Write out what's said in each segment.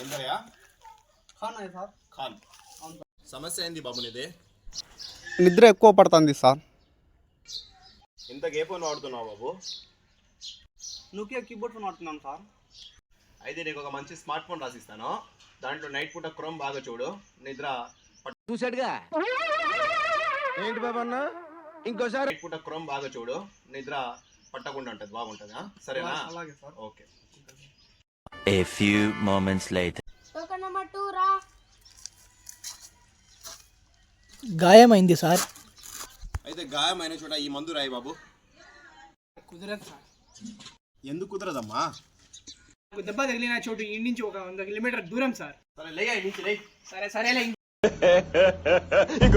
ఎందరయ్యా ఖాన్ అయ్యి సార్. ఖాన్. సమస్య ఏంది బాబు నీది? నిద్ర ఎక్కువ పడుతుంది సార్. ఇంత ఏ ఫోన్ వాడుతున్నావు బాబు? నోకియా కీబోర్డ్ ఫోన్ వాడుతున్నాను సార్. అయితే నీకు ఒక మంచి స్మార్ట్ ఫోన్ రాసిస్తాను. దాంట్లో నైట్ పూట క్రోమ్ బాగా చూడు. నిద్ర పట్- చూసాడుగా ఏంటి బాబు అన్న? ఇంకోసారి నైట్ పూట క్రోమ్ బాగా చూడు. నిద్ర పట్టకుండా ఉంటుంది. బాగుంటుందా? సరేనా? అలాగే sir. Okay. A few moments later. గాయమైంది సార్. అయితే గాయమైన చోట ఈ మందు రాయి బాబు. కుదరదు సార్. ఎందుకు కుదరదమ్మా? నాకు దెబ్బ తగిలిన చోటు ఇంటి నుంచి ఒక వంద కిలోమీటర్ దూరం సార్. సరే లేయా నుంచి లేయ్. సరే సరేలే ఇం-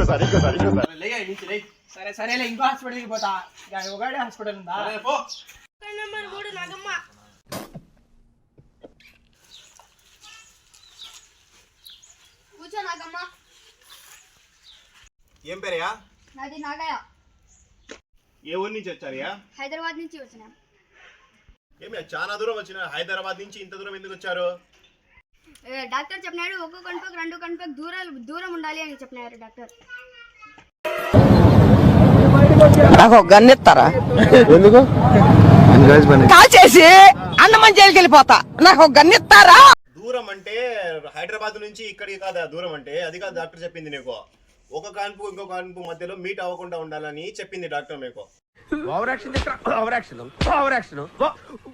సరే లేయా ఈ నుంచి లేయ్. సరే సరేలే ఇంకో హాస్పిటల్కి పోతా. ఒకటే హాస్పిటల్ ఉందా? పో. నాగమ్మ. ఏం పేరయ్యా? నాది నాగయ్య. ఏ ఊరి నుంచి వచ్చారయ్యా? హైదరాబాద్ నుంచి వచ్చిన. ఏమి చాలా దూరం వచ్చిన? హైదరాబాద్ నుంచి ఇంత దూరం ఎందుకు వచ్చారు? ఏ, డాక్టర్ చెప్పినాడు ఒక్కో కనుపకు రెండు కనుపకు దూరం దూరం ఉండాలి అని చెప్పినారు డాక్టర్. నాకు ఒక గన్ ఇస్తారా? ఎందుకు? కాల్ చేసి అన్నమని జైలుకి వెళ్ళిపోతా నాకు ఒక గన్ ఇస్తారా? దూరం అంటే హైదరాబాద్ నుంచి ఇక్కడికి కాదా దూరం అంటే అది కాదు డాక్టర్ చెప్పింది నీకు. ఒక కాన్పు ఇంకో కాన్పు మధ్యలో మీట్ అవ్వకుండా ఉండాలని చెప్పింది డాక్టర్ మీకు. Over action over action over action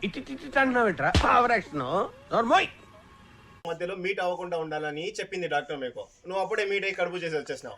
ఇటు ఇటు ఇటు అంటున్నావు ఏంట్రా? ఓవర్ యాక్షన్ మధ్యలో మీట్ అవ్వకుండా ఉండాలని చెప్పింది డాక్టర్ మీకు. నువ్వు అప్పుడే మీట్ అయ్యి కడుపు చేసి వచ్చేసినావు.